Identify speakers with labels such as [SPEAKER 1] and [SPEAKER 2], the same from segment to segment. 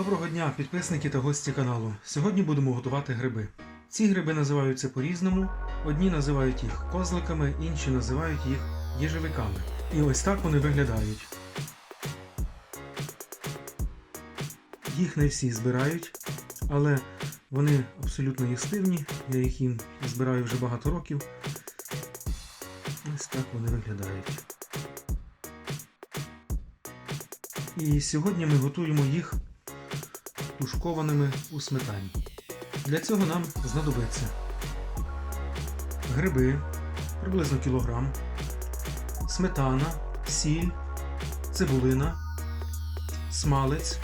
[SPEAKER 1] Доброго дня, підписники та гості каналу. Сьогодні будемо готувати гриби. Ці гриби називаються по-різному. Одні називають їх козликами, інші називають їх їжевиками. І ось так вони виглядають. Їх не всі збирають, але вони абсолютно їстивні. Я їх їм збираю вже багато років. Ось так вони виглядають. І сьогодні ми готуємо їх тушкованими у сметані. Для цього нам знадобиться гриби приблизно кілограм, сметана, сіль, цибулина, смалець.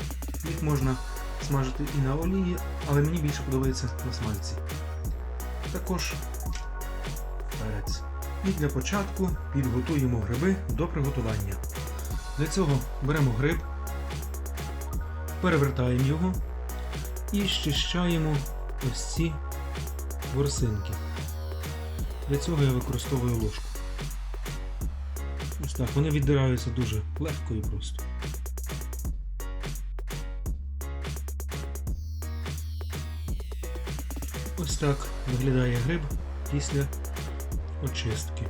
[SPEAKER 1] Їх можна смажити і на олії, але мені більше подобається на смальці. Також перець. І для початку підготуємо гриби до приготування. Для цього беремо гриб, перевертаємо його і щищаємо ось ці ворсинки. Для цього я використовую ложку. Ось так, вони віддираються дуже легко і просто. Ось так виглядає гриб після очистки.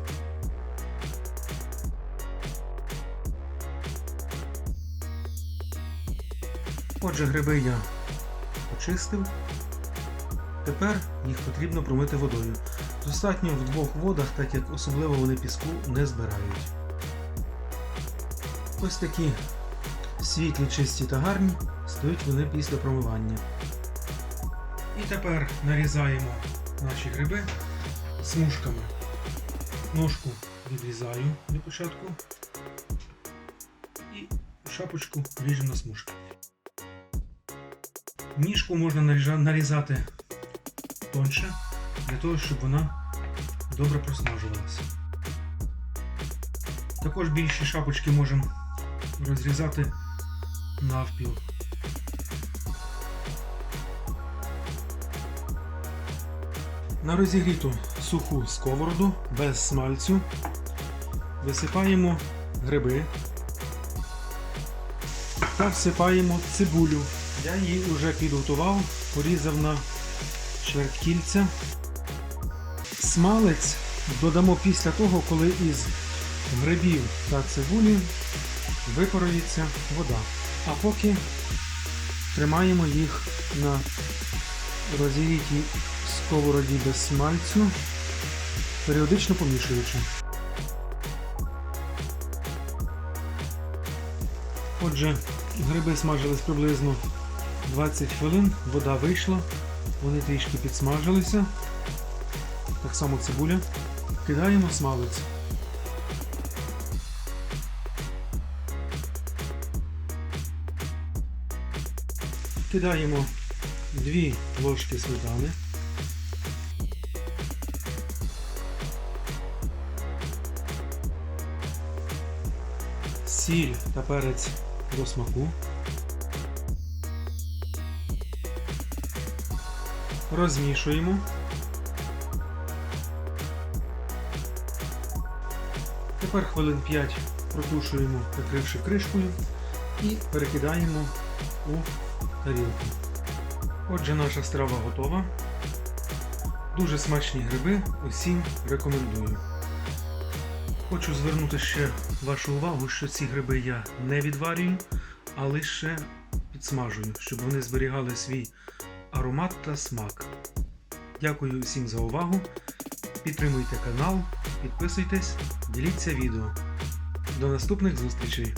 [SPEAKER 1] Отже, гриби я очистив. Тепер їх потрібно промити водою. Достатньо в двох водах, так як особливо вони піску не збирають. Ось такі світлі, чисті та гарні стають вони після промивання. І тепер нарізаємо наші гриби смужками. Ножку відрізаю для початку і шапочку ріжемо на смужки. Ніжку можна нарізати тоньше, для того, щоб вона добре просмажувалася. Також більші шапочки можемо розрізати навпіл. На розігріту суху сковороду без смальцю висипаємо гриби та всипаємо цибулю. Я її вже підготував, порізав на чверткільця. Смалець додамо після того, коли із грибів та цибулі випарується вода. А поки тримаємо їх на розігрітій сковороді без смальцю, періодично помішуючи. Отже, гриби смажились приблизно 20 хвилин, вода вийшла, вони трішки підсмажилися. Так само цибуля. Кидаємо смалець. Кидаємо 2 ложки сметани. Сіль та перець до смаку. Розмішуємо. Тепер хвилин 5 протушуємо, накривши кришкою, і перекидаємо у тарілку. Отже, наша страва готова. Дуже смачні гриби, усім рекомендую. Хочу звернути ще вашу увагу, що ці гриби я не відварюю, а лише підсмажую, щоб вони зберігали свій аромат та смак. Дякую всім за увагу. Підтримуйте канал, підписуйтесь, діліться відео. До наступних зустрічей!